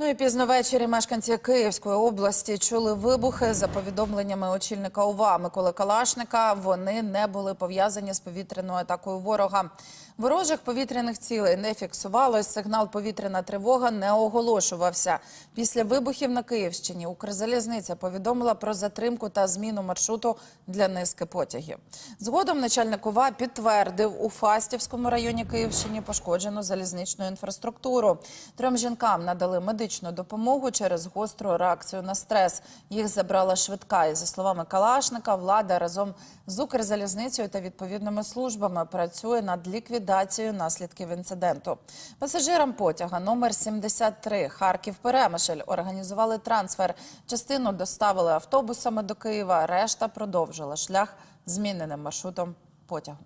Ну і пізно ввечері мешканці Київської області чули вибухи. За повідомленнями очільника ОВА Миколи Калашника, вони не були пов'язані з повітряною атакою ворога. Ворожих повітряних цілей не фіксувалось. Сигнал повітряна тривога не оголошувався. Після вибухів на Київщині Укрзалізниця повідомила про затримку та зміну маршруту для низки потягів. Згодом начальник ОВА підтвердив у Фастівському районі Київщини пошкоджену залізничну інфраструктуру. Трьом жінкам надали медичну допомогу через гостру реакцію на стрес. Їх забрала швидка. І за словами Калашника, влада разом з Укрзалізницею та відповідними службами працює над ліквідацією наслідків інциденту. Пасажирам потяга номер 73 Харків Перемишль організували трансфер. Частину доставили автобусами до Києва. Решта продовжила шлях зміненим маршрутом потягу.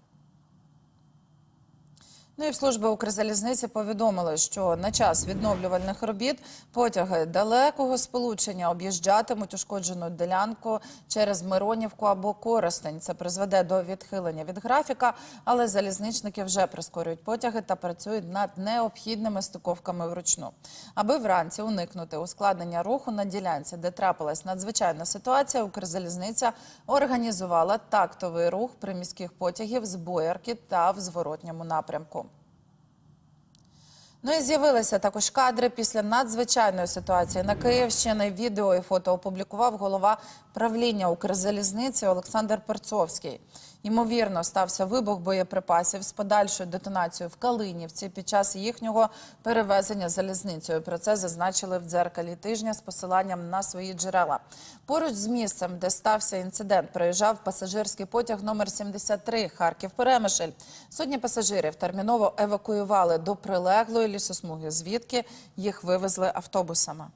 Ну і в служби Укрзалізниці повідомили, що на час відновлювальних робіт потяги далекого сполучення об'їжджатимуть ушкоджену ділянку через Миронівку або Коростень. Це призведе до відхилення від графіка, але залізничники вже прискорюють потяги та працюють над необхідними стиковками вручну. Аби вранці уникнути ускладнення руху на ділянці, де трапилась надзвичайна ситуація, Укрзалізниця організувала тактовий рух приміських потягів з боярки та в зворотньому напрямку. Ну і з'явилися також кадри після надзвичайної ситуації на Київщині. Відео і фото опублікував голова правління Укрзалізниці Олександр Перцовський. Ймовірно, стався вибух боєприпасів з подальшою детонацією в Калинівці під час їхнього перевезення залізницею. Про це зазначили в дзеркалі тижня з посиланням на свої джерела. Поруч з місцем, де стався інцидент, проїжджав пасажирський потяг номер 73 Харків Перемишль. Сотні пасажирів терміново евакуювали до прилеглої лісосмуги, звідки їх вивезли автобусами.